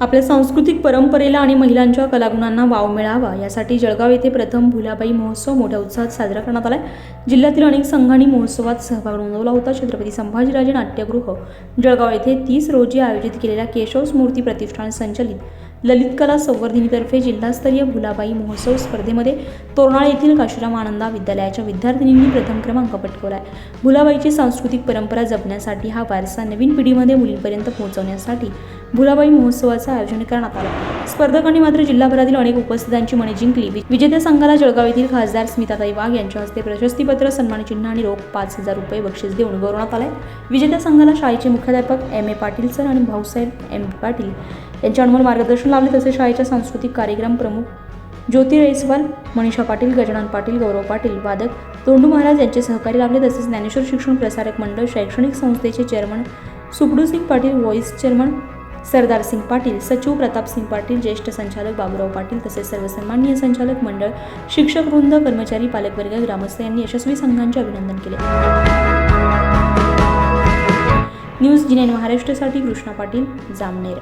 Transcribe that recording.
आपल्या सांस्कृतिक परंपरेला आणि महिलांच्या कलागुणांना वाव मिळावा यासाठी जळगाव येथे प्रथम भुलाबाई महोत्सव मोठ्या उत्साहात साजरा करण्यात आलाय. जिल्ह्यातील अनेक संघांनी महोत्सवात सहभाग नोंदवला होता. छत्रपती संभाजीराजे नाट्यगृह. जळगाव येथे तीस रोजी आयोजित केलेल्या केशव स्मूर्ती प्रतिष्ठान संचलित. ललित कला संवर्धिनीतर्फे जिल्हास्तरीय भुलाबाई महोत्सव स्पर्धेमध्ये तोरणाळ येथील काशीराम आनंदा विद्यालयाच्या विद्यार्थिनींनी प्रथम क्रमांक पटकवला आहे भुलाबाईची सांस्कृतिक परंपरा जपण्यासाठी हा वारसा नवीन पिढीमध्ये मुलींपर्यंत पोहोचवण्यासाठी भुलाबाई महोत्सवाचं आयोजन करण्यात आलं. स्पर्धकांनी मात्र जिल्हाभरातील अनेक उपस्थितांची मने जिंकली. विजेत्या संघाला जळगाव येथील खासदार स्मिताताई वाघ यांच्या हस्ते प्रशस्तीपत्र सन्मानचिन्ह आणि रोख पाच हजार रुपये बक्षीस देऊन गौरवण्यात आले विजेत्या संघाला शाळेचे मुख्याध्यापक एम ए पाटील सर आणि भाऊसाहेब एम पाटील यांच्या अनमोल मार्गदर्शन लावले तसेच शाळेच्या सांस्कृतिक कार्यक्रम प्रमुख ज्योती रैसवाल मनीषा पाटील गजानन पाटील गौरव पाटील वादक तोंडू महाराज यांचे सहकारी लाभले. तसेच ज्ञानेश्वर शिक्षण प्रसारक मंडळ शैक्षणिक संस्थेचे chairman Sukdusingh Patil vice chairman Sardar Singh Patil सचिव प्रताप सिंग पाटील ज्येष्ठ संचालक बाबूराव पाटील तसेच सर्व सन्माननीय संचालक मंडळ शिक्षक वृंद कर्मचारी पालकवर्ग ग्रामस्थ यांनी यशस्वी संघांचे अभिनंदन केले. न्यूज जिनेन महाराष्ट्रासाठी कृष्णा पाटील जामनेर.